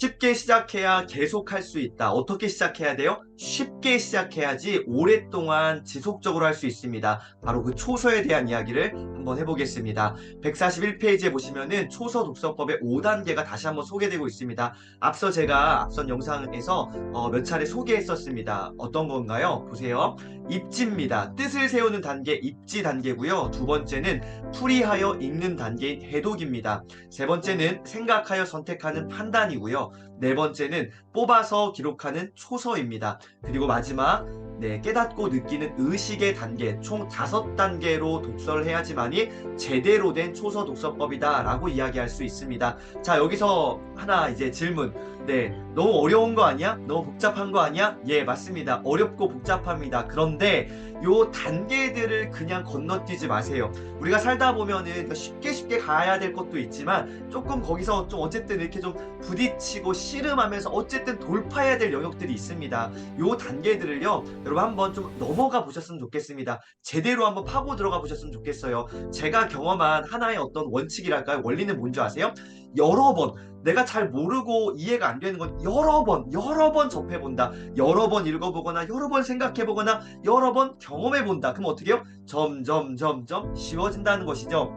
쉽게 시작해야 계속 할 수 있다. 어떻게 시작해야 돼요? 쉽게 시작해야지 오랫동안 지속적으로 할 수 있습니다. 바로 그 초서에 대한 이야기를 한번 해보겠습니다. 141페이지에 보시면은 초서 독서법의 5단계가 다시 한번 소개되고 있습니다. 앞서 제가 앞선 영상에서 어, 몇 차례 소개했었습니다. 어떤 건가요? 보세요. 입지입니다. 뜻을 세우는 단계 입지 단계고요. 두 번째는 풀이하여 읽는 단계인 해독입니다. 세 번째는 생각하여 선택하는 판단이고요. 네 번째는 뽑아서 기록하는 초서입니다. 그리고 마지막 네, 깨닫고 느끼는 의식의 단계 총 다섯 단계로 독서를 해야지만이 제대로 된 초서 독서법이다라고 이야기할 수 있습니다. 자 여기서 하나 이제 질문. 네, 너무 어려운 거 아니야? 너무 복잡한 거 아니야? 예, 맞습니다. 어렵고 복잡합니다. 그런데 요 단계들을 그냥 건너뛰지 마세요. 우리가 살다 보면은 쉽게 쉽게 가야 될 것도 있지만 조금 거기서 좀 어쨌든 이렇게 좀 부딪히고 씨름하면서 어쨌든 돌파해야 될 영역들이 있습니다. 요 단계들을요, 여러분 한번 좀 넘어가 보셨으면 좋겠습니다. 제대로 한번 파고 들어가 보셨으면 좋겠어요. 제가 경험한 하나의 어떤 원칙이랄까요? 원리는 뭔지 아세요? 여러 번 내가 잘 모르고 이해가 안 되는 건 여러 번, 여러 번 접해 본다. 여러 번 읽어보거나, 여러 번 생각해 보거나, 여러 번 경험해 본다. 그럼 어떻게 해요? 점점, 점점 쉬워진다는 것이죠.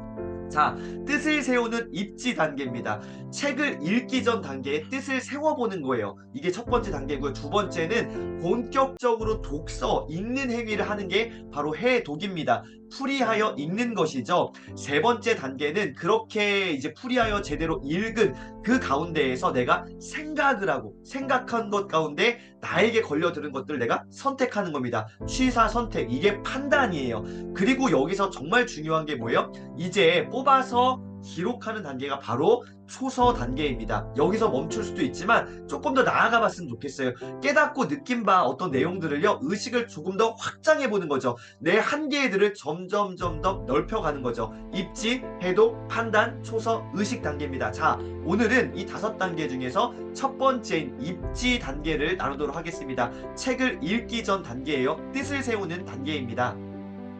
자, 뜻을 세우는 입지 단계입니다. 책을 읽기 전 단계에 뜻을 세워보는 거예요. 이게 첫 번째 단계고요. 두 번째는 본격적으로 독서, 읽는 행위를 하는 게 바로 해독입니다. 풀이하여 읽는 것이죠. 세 번째 단계는 그렇게 이제 풀이하여 제대로 읽은 그 가운데에서 내가 생각을 하고 생각한 것 가운데 나에게 걸려드는 것들을 내가 선택하는 겁니다. 취사 선택 이게 판단이에요. 그리고 여기서 정말 중요한 게 뭐예요? 이제 뽑아서 기록하는 단계가 바로 초서 단계입니다. 여기서 멈출 수도 있지만 조금 더 나아가 봤으면 좋겠어요. 깨닫고 느낀 바 어떤 내용들을요, 의식을 조금 더 확장해 보는 거죠. 내 한계들을 점점 점점 넓혀가는 거죠. 입지, 해독, 판단, 초서, 의식 단계입니다. 자, 오늘은 이 다섯 단계 중에서 첫 번째인 입지 단계를 나누도록 하겠습니다. 책을 읽기 전 단계예요. 뜻을 세우는 단계입니다.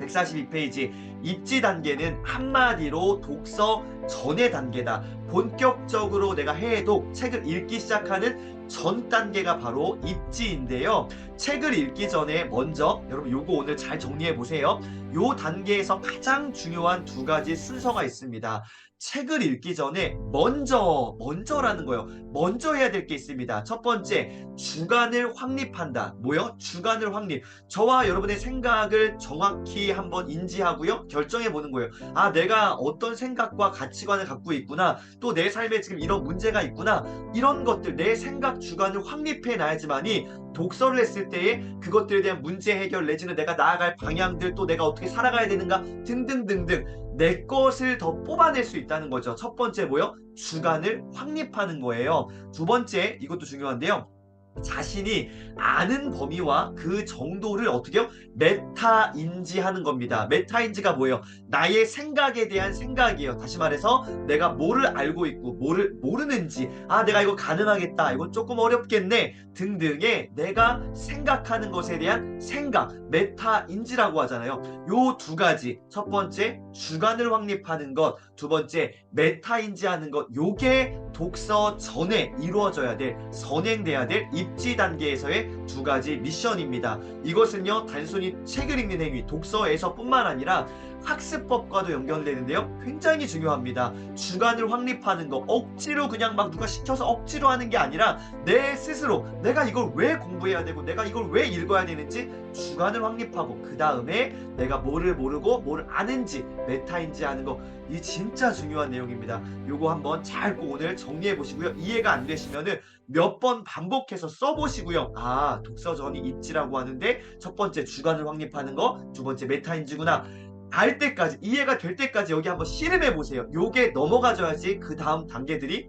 142페이지 입지 단계는 한마디로 독서 전의 단계다. 본격적으로 내가 해독 책을 읽기 시작하는 전 단계가 바로 입지인데요. 책을 읽기 전에 먼저 여러분 요거 오늘 잘 정리해 보세요. 요 단계에서 가장 중요한 두 가지 순서가 있습니다. 책을 읽기 전에 먼저 먼저라는 거예요. 먼저 해야 될 게 있습니다. 첫 번째 주관을 확립한다. 뭐요? 주관을 확립. 저와 여러분의 생각을 정확히 한번 인지하고요. 결정해 보는 거예요. 아, 내가 어떤 생각과 가치관을 갖고 있구나. 또 내 삶에 지금 이런 문제가 있구나. 이런 것들, 내 생각 주관을 확립해 놔야지만이 독서를 했을 때에 그것들에 대한 문제 해결 내지는 내가 나아갈 방향들 또 내가 어떻게 살아가야 되는가 등등등등 내 것을 더 뽑아낼 수 있다는 거죠. 첫 번째 뭐요? 주관을 확립하는 거예요. 두 번째 이것도 중요한데요. 자신이 아는 범위와 그 정도를 어떻게 요 메타 인지하는 겁니다. 메타 인지가 뭐예요? 나의 생각에 대한 생각이에요. 다시 말해서 내가 뭐를 알고 있고 뭐를 모르는지 아 내가 이거 가능하겠다. 이건 조금 어렵겠네. 등등의 내가 생각하는 것에 대한 생각, 메타 인지라고 하잖아요. 요 두 가지. 첫 번째 주관을 확립하는 것, 두 번째 메타 인지하는 것. 요게 독서 전에 이루어져야 될 선행돼야 될 입지 단계에서의 두 가지 미션입니다. 이것은요 단순히 책을 읽는 행위 독서에서 뿐만 아니라 학습법과도 연결되는데요. 굉장히 중요합니다. 주관을 확립하는 거 억지로 그냥 막 누가 시켜서 억지로 하는 게 아니라 내 스스로 내가 이걸 왜 공부해야 되고 내가 이걸 왜 읽어야 되는지 주관을 확립하고 그 다음에 내가 뭐를 모르고 뭐를 아는지 메타인지 하는 거 이 진짜 중요한 내용입니다. 요거 한번 잘 꼭 오늘 정리해 보시고요. 이해가 안 되시면은 몇 번 반복해서 써보시고요. 아 독서전이 입지라고 하는데 첫 번째 주관을 확립하는 거, 두 번째 메타인지구나. 알 때까지 이해가 될 때까지 여기 한번 씨름해 보세요. 요게 넘어가줘야지 그 다음 단계들이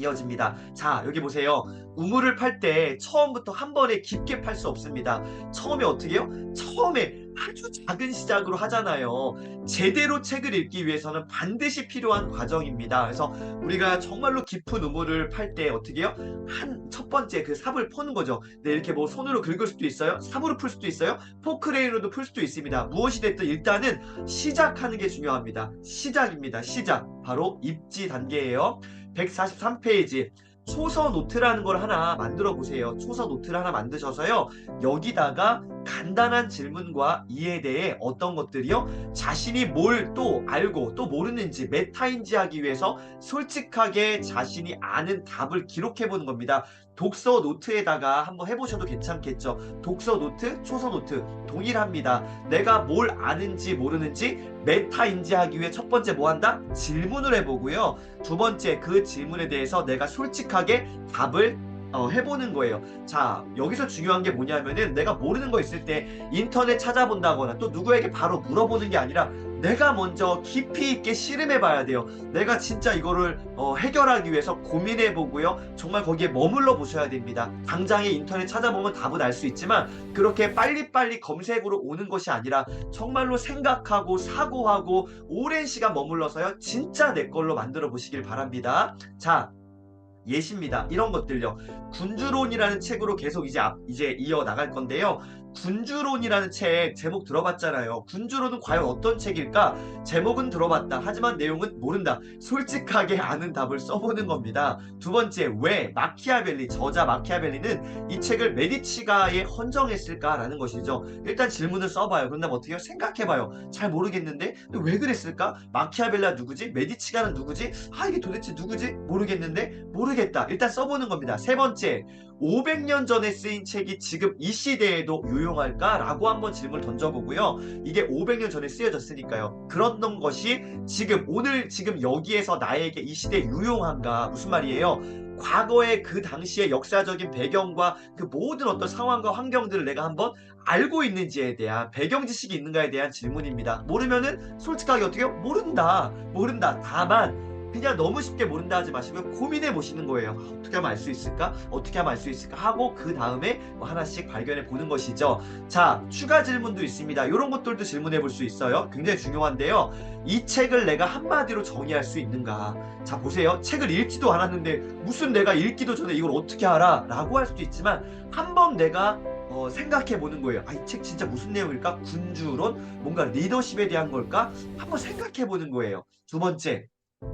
이어집니다. 자, 여기 보세요. 우물을 팔 때 처음부터 한 번에 깊게 팔 수 없습니다. 처음에 어떻게 해요? 처음에 아주 작은 시작으로 하잖아요. 제대로 책을 읽기 위해서는 반드시 필요한 과정입니다. 그래서 우리가 정말로 깊은 우물을 팔 때 어떻게 해요? 한 첫 번째 그 삽을 퍼는 거죠. 네, 이렇게 뭐 손으로 긁을 수도 있어요. 삽으로 풀 수도 있어요. 포크레인으로도 풀 수도 있습니다. 무엇이 됐든 일단은 시작하는 게 중요합니다. 시작입니다. 시작. 바로 입지 단계예요. 143페이지. 초서 노트라는 걸 하나 만들어 보세요. 초서 노트를 하나 만드셔서요. 여기다가 간단한 질문과 이에 대해 어떤 것들이요? 자신이 뭘 또 알고 또 모르는지 메타인지 하기 위해서 솔직하게 자신이 아는 답을 기록해 보는 겁니다. 독서 노트에다가 한번 해보셔도 괜찮겠죠. 독서 노트, 초서 노트 동일합니다. 내가 뭘 아는지 모르는지 메타 인지 하기 위해 첫 번째 뭐 한다? 질문을 해보고요. 두 번째 그 질문에 대해서 내가 솔직하게 답을 어, 해보는 거예요. 자, 여기서 중요한 게 뭐냐면은 내가 모르는 거 있을 때 인터넷 찾아본다거나 또 누구에게 바로 물어보는 게 아니라 내가 먼저 깊이 있게 씨름해 봐야 돼요. 내가 진짜 이거를 어, 해결하기 위해서 고민해 보고요. 정말 거기에 머물러 보셔야 됩니다. 당장에 인터넷 찾아보면 답은 알 수 있지만 그렇게 빨리빨리 검색으로 오는 것이 아니라 정말로 생각하고 사고하고 오랜 시간 머물러서요. 진짜 내 걸로 만들어 보시길 바랍니다. 자, 예시입니다. 이런 것들요. 군주론이라는 책으로 계속 이제 앞, 이제 이어 나갈 건데요. 군주론이라는 책 제목 들어봤잖아요. 군주론은 과연 어떤 책일까? 제목은 들어봤다. 하지만 내용은 모른다. 솔직하게 아는 답을 써보는 겁니다. 두 번째, 왜 마키아벨리 저자 마키아벨리는 이 책을 메디치가에 헌정했을까라는 것이죠. 일단 질문을 써봐요. 그런다면 어떻게 해요? 생각해봐요. 잘 모르겠는데 왜 그랬을까? 마키아벨리가 누구지? 메디치가는 누구지? 아 이게 도대체 누구지? 모르겠는데 모르겠다. 일단 써보는 겁니다. 세 번째, 500년 전에 쓰인 책이 지금 이 시대에도 유용할까라고 한번 질문을 던져보고요. 이게 500년 전에 쓰여졌으니까요. 그런 것이 지금 오늘 지금 여기에서 나에게 이 시대에 유용한가 무슨 말이에요? 과거의 그 당시의 역사적인 배경과 그 모든 어떤 상황과 환경들을 내가 한번 알고 있는지에 대한 배경 지식이 있는가에 대한 질문입니다. 모르면은 솔직하게 어떻게 해요? 모른다. 모른다. 다만 그냥 너무 쉽게 모른다 하지 마시고 고민해 보시는 거예요. 어떻게 하면 알 수 있을까? 어떻게 하면 알 수 있을까? 하고 그 다음에 뭐 하나씩 발견해 보는 것이죠. 자, 추가 질문도 있습니다. 이런 것들도 질문해 볼 수 있어요. 굉장히 중요한데요. 이 책을 내가 한마디로 정의할 수 있는가? 자, 보세요. 책을 읽지도 않았는데 무슨 내가 읽기도 전에 이걸 어떻게 알아? 라고 할 수도 있지만 한번 내가 어, 생각해 보는 거예요. 아, 이 책 진짜 무슨 내용일까? 군주론? 뭔가 리더십에 대한 걸까? 한번 생각해 보는 거예요. 두 번째,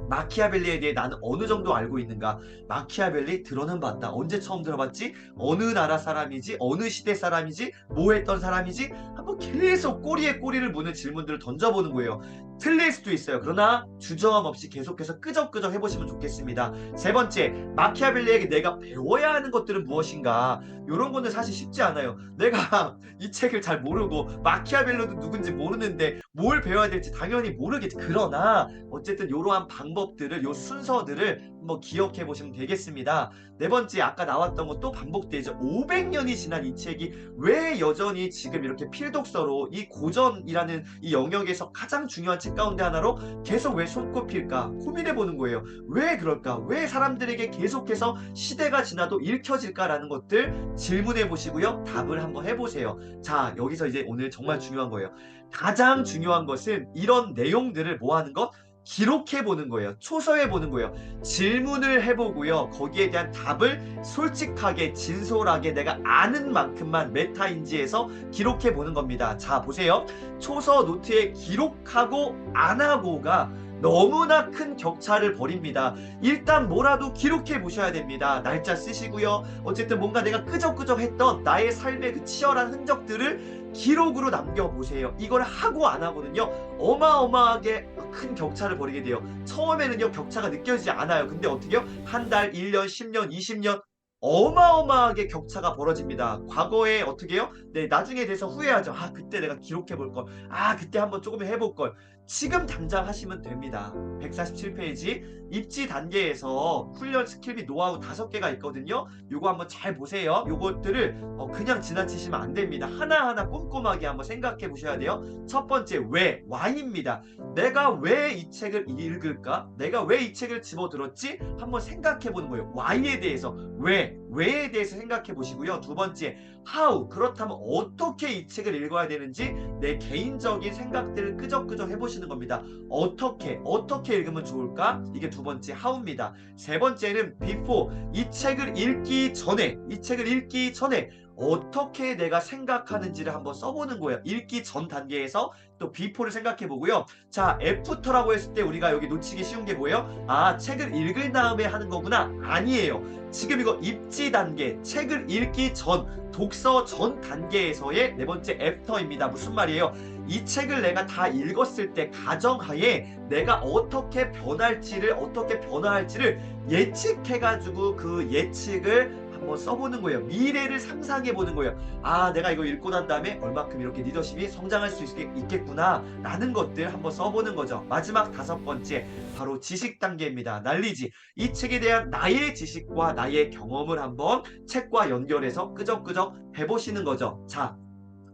마키아벨리에 대해 나는 어느 정도 알고 있는가? 마키아벨리 들어는 봤다. 언제 처음 들어봤지? 어느 나라 사람이지? 어느 시대 사람이지? 뭐 했던 사람이지? 한번 계속 꼬리에 꼬리를 무는 질문들을 던져보는 거예요. 틀릴 수도 있어요. 그러나 주저함 없이 계속해서 끄적끄적 해보시면 좋겠습니다. 세 번째, 마키아벨리에게 내가 배워야 하는 것들은 무엇인가? 이런 거는 사실 쉽지 않아요. 내가 이 책을 잘 모르고 마키아벨리도 누군지 모르는데 뭘 배워야 될지 당연히 모르겠지. 그러나 어쨌든 이러한 방법들을 요 순서들을 한번 기억해 보시면 되겠습니다. 네 번째 아까 나왔던 것도 반복되죠. 500년이 지난 이 책이 왜 여전히 지금 이렇게 필독서로 이 고전이라는 이 영역에서 가장 중요한 책 가운데 하나로 계속 왜 손꼽힐까 고민해 보는 거예요. 왜 그럴까? 왜 사람들에게 계속해서 시대가 지나도 읽혀질까라는 것들 질문해 보시고요. 답을 한번 해보세요. 자 여기서 이제 오늘 정말 중요한 거예요. 가장 중요한 것은 이런 내용들을 모아는 것 기록해 보는 거예요. 초서해 보는 거예요. 질문을 해보고요. 거기에 대한 답을 솔직하게, 진솔하게 내가 아는 만큼만 메타인지에서 기록해 보는 겁니다. 자, 보세요. 초서 노트에 기록하고 안 하고가 너무나 큰 격차를 벌입니다. 일단 뭐라도 기록해 보셔야 됩니다. 날짜 쓰시고요. 어쨌든 뭔가 내가 끄적끄적 했던 나의 삶의 그 치열한 흔적들을 기록으로 남겨보세요. 이걸 하고 안 하고는요, 어마어마하게 큰 격차를 벌이게 돼요. 처음에는요, 격차가 느껴지지 않아요. 근데 어떻게요? 한 달, 1년, 10년, 20년, 어마어마하게 격차가 벌어집니다. 과거에 어떻게 해요? 네, 나중에 돼서 후회하죠. 아, 그때 내가 기록해 볼 걸. 아, 그때 한번 조금 해볼 걸. 지금 당장 하시면 됩니다. 147페이지 입지 단계에서 훈련 스킬 및 노하우 다섯 개가 있거든요. 요거 한번 잘 보세요. 요것들을 어, 그냥 지나치시면 안 됩니다. 하나하나 꼼꼼하게 한번 생각해 보셔야 돼요. 첫 번째 왜? Y입니다. 내가 왜 이 책을 읽을까? 내가 왜 이 책을 집어들었지? 한번 생각해 보는 거예요. Y에 대해서 왜? 왜에 대해서 생각해 보시고요. 두 번째 how 그렇다면 어떻게 이 책을 읽어야 되는지 내 개인적인 생각들을 끄적끄적 해보시는 겁니다. 어떻게 어떻게 읽으면 좋을까? 이게 두 번째 how입니다. 세 번째는 before 이 책을 읽기 전에 이 책을 읽기 전에 어떻게 내가 생각하는지를 한번 써보는 거예요. 읽기 전 단계에서 또 비포를 생각해 보고요. 자, 애프터라고 했을 때 우리가 여기 놓치기 쉬운 게 뭐예요? 아, 책을 읽은 다음에 하는 거구나. 아니에요. 지금 이거 입지 단계, 책을 읽기 전, 독서 전 단계에서의 네 번째 애프터입니다. 무슨 말이에요? 이 책을 내가 다 읽었을 때 가정하에 내가 어떻게 변할지를 어떻게 변화할지를 예측해가지고 그 예측을 한번 써보는 거예요. 미래를 상상해 보는 거예요. 아, 내가 이거 읽고 난 다음에 얼마큼 이렇게 리더십이 성장할 수 있, 있겠구나. 라는 것들 한번 써보는 거죠. 마지막 다섯 번째, 바로 지식 단계입니다. 난리지. 이 책에 대한 나의 지식과 나의 경험을 한번 책과 연결해서 끄적끄적 해보시는 거죠. 자,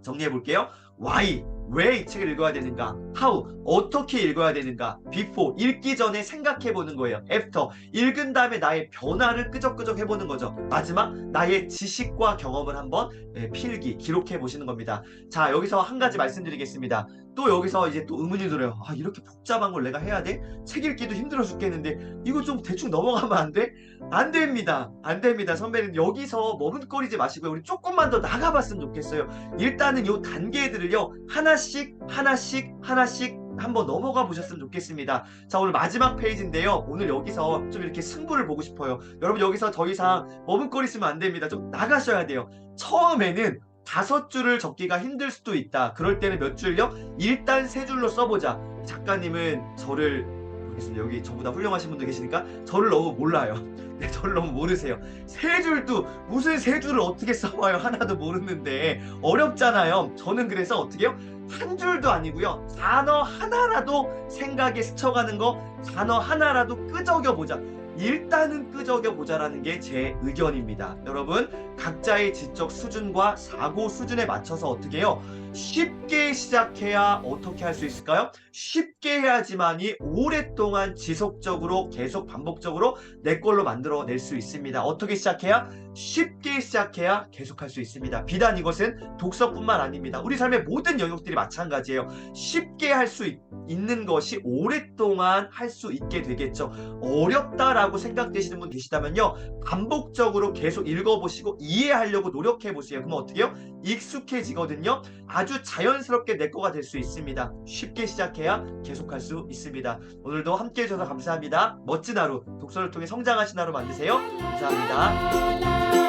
정리해 볼게요. why 왜 이 책을 읽어야 되는가? how 어떻게 읽어야 되는가? before 읽기 전에 생각해 보는 거예요. after 읽은 다음에 나의 변화를 끄적끄적 해보는 거죠. 마지막 나의 지식과 경험을 한번 예, 필기 기록해 보시는 겁니다. 자 여기서 한 가지 말씀드리겠습니다. 또 여기서 이제 또 의문이 들어요. 아 이렇게 복잡한 걸 내가 해야 돼? 책 읽기도 힘들어 죽겠는데 이거 좀 대충 넘어가면 안 돼? 안 됩니다. 안 됩니다. 선배님 여기서 머뭇거리지 마시고요. 우리 조금만 더 나가봤으면 좋겠어요. 일단은 요 단계들을요 하나씩 하나씩 하나씩 한번 넘어가 보셨으면 좋겠습니다. 자 오늘 마지막 페이지인데요. 오늘 여기서 좀 이렇게 승부를 보고 싶어요. 여러분 여기서 더 이상 머뭇거리시면 안 됩니다. 좀 나가셔야 돼요. 처음에는 다섯 줄을 적기가 힘들 수도 있다. 그럴 때는 몇 줄요? 일단 세 줄로 써보자. 작가님은 저를. 여기 저보다 훌륭하신 분들 계시니까 저를 너무 몰라요. 네, 저를 너무 모르세요. 세 줄도 무슨 세 줄을 어떻게 써와요? 하나도 모르는데 어렵잖아요. 저는 그래서 어떻게 해요? 한 줄도 아니고요. 단어 하나라도 생각에 스쳐가는 거 단어 하나라도 끄적여 보자. 일단은 끄적여 보자라는 게 제 의견입니다. 여러분 각자의 지적 수준과 사고 수준에 맞춰서 어떻게 해요? 쉽게 시작해야 어떻게 할 수 있을까요? 쉽게 해야지만이 오랫동안 지속적으로 계속 반복적으로 내 걸로 만들어낼 수 있습니다. 어떻게 시작해야? 쉽게 시작해야 계속할 수 있습니다. 비단 이것은 독서뿐만 아닙니다. 우리 삶의 모든 영역들이 마찬가지예요. 쉽게 할 수 있는 것이 오랫동안 할 수 있게 되겠죠. 어렵다라고 생각되시는 분 계시다면요. 반복적으로 계속 읽어보시고 이해하려고 노력해보세요. 그럼 어떻게 해요? 익숙해지거든요. 아주 자연스럽게 내 거가 될 수 있습니다. 쉽게 시작해야 계속할 수 있습니다. 오늘도 함께 해주셔서 감사합니다. 멋진 하루, 독서를 통해 성장하신 하루 만드세요. 감사합니다.